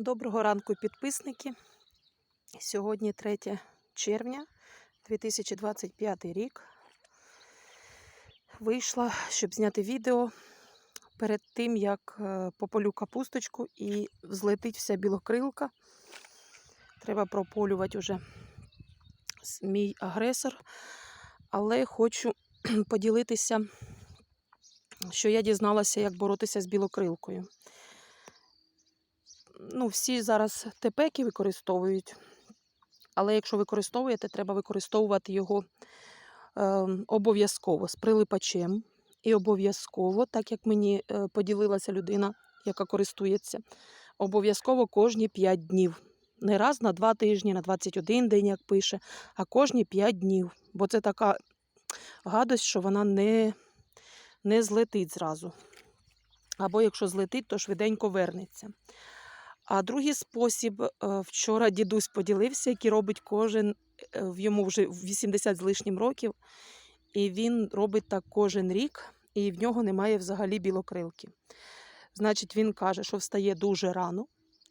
Доброго ранку, підписники. Сьогодні 3 червня 2025 рік. Вийшла, щоб зняти відео перед тим, як е, пополю капусточку і злетить вся білокрилка. Треба прополювати вже мій агресор. Але хочу поділитися, що я дізналася, як боротися з білокрилкою ну, всі зараз тепеки використовують. Але якщо використовуєте, треба використовувати його е, обов'язково з прилипачем. І обов'язково, так як мені е, поділилася людина, яка користується, обов'язково кожні 5 днів. Не раз на 2 тижні, на 21 день, як пише, а кожні 5 днів. Бо це така гадость, що вона не, не злетить зразу. Або якщо злетить, то швиденько вернеться. А другий спосіб, е, вчора дідусь поділився, який робить кожен, е, в йому вже 80 з лишнім років, і він робить так кожен рік, і в нього немає взагалі білокрилки. Значить, він каже, що встає дуже рано,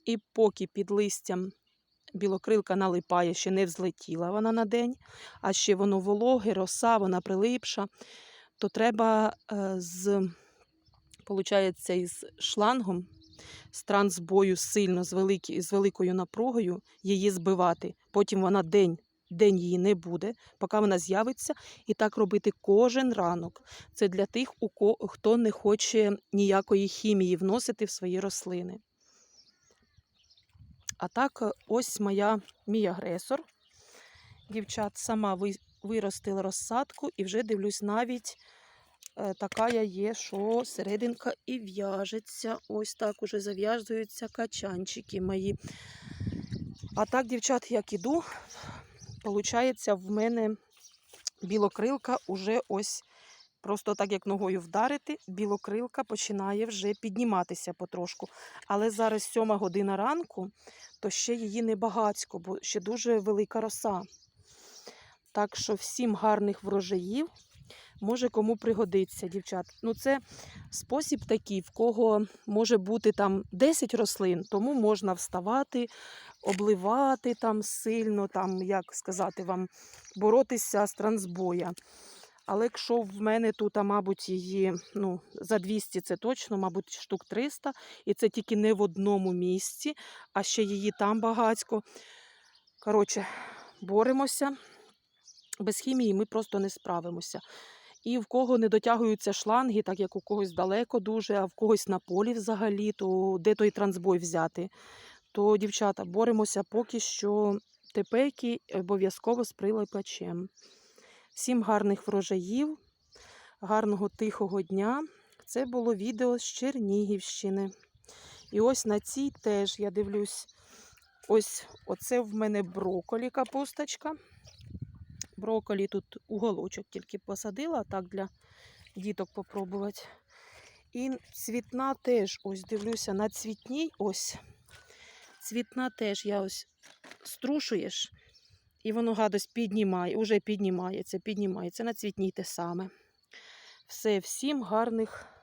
і поки під листям білокрилка налипає, ще не взлетіла вона на день, а ще воно вологе, роса, вона прилипша, то треба е, з, получається, із шлангом з трансбою сильно з, великі, з великою напругою її збивати. Потім вона день, день її не буде, поки вона з'явиться. І так робити кожен ранок. Це для тих, у ко- хто не хоче ніякої хімії вносити в свої рослини. А так, е, ось моя, мій агресор. Дівчат сама ви- виростила розсадку і вже дивлюсь навіть така я є, що серединка і в'яжеться. Ось так уже зав'язуються качанчики мої. А так, дівчат, як іду, виходить, в мене білокрилка уже ось. Просто так як ногою вдарити, білокрилка починає вже підніматися потрошку. Але зараз сьома година ранку, то ще її небагацько, бо ще дуже велика роса. Так що всім гарних врожаїв. Може кому пригодиться, дівчат. Ну, це спосіб такий, в кого може бути там 10 рослин, тому можна вставати, обливати там сильно, там, як сказати вам, боротися з трансбоя. Але якщо в мене тут, мабуть, її ну, за 200 це точно, мабуть, штук 300, і це тільки не в одному місці, а ще її там багацько. Коротше, боремося. Без хімії ми просто не справимося. І в кого не дотягуються шланги, так як у когось далеко дуже, а в когось на полі взагалі, то де той трансбой взяти? То, дівчата, боремося поки що тепеки обов'язково з прилипачем. Всім гарних врожаїв, гарного тихого дня. Це було відео з Чернігівщини. І ось на цій теж я дивлюсь, ось оце в мене броколі капусточка. Броколі тут уголочок тільки посадила, так для діток попробувати. І цвітна теж, ось дивлюся, на цвітній ось. Цвітна теж я ось струшуєш, і воно гадость піднімає, уже піднімається, піднімається. На цвітній те саме. Все, всім гарних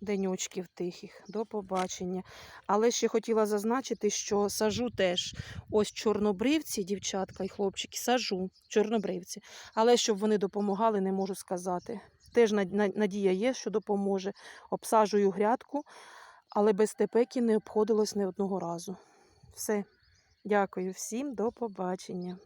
деньочків тихих. До побачення. Але ще хотіла зазначити, що сажу теж ось чорнобривці, дівчатка і хлопчики, сажу чорнобривці. Але щоб вони допомагали, не можу сказати. Теж над- над- надія є, що допоможе. Обсаджую грядку, але без тепеки не обходилось ні одного разу. Все. Дякую всім, до побачення.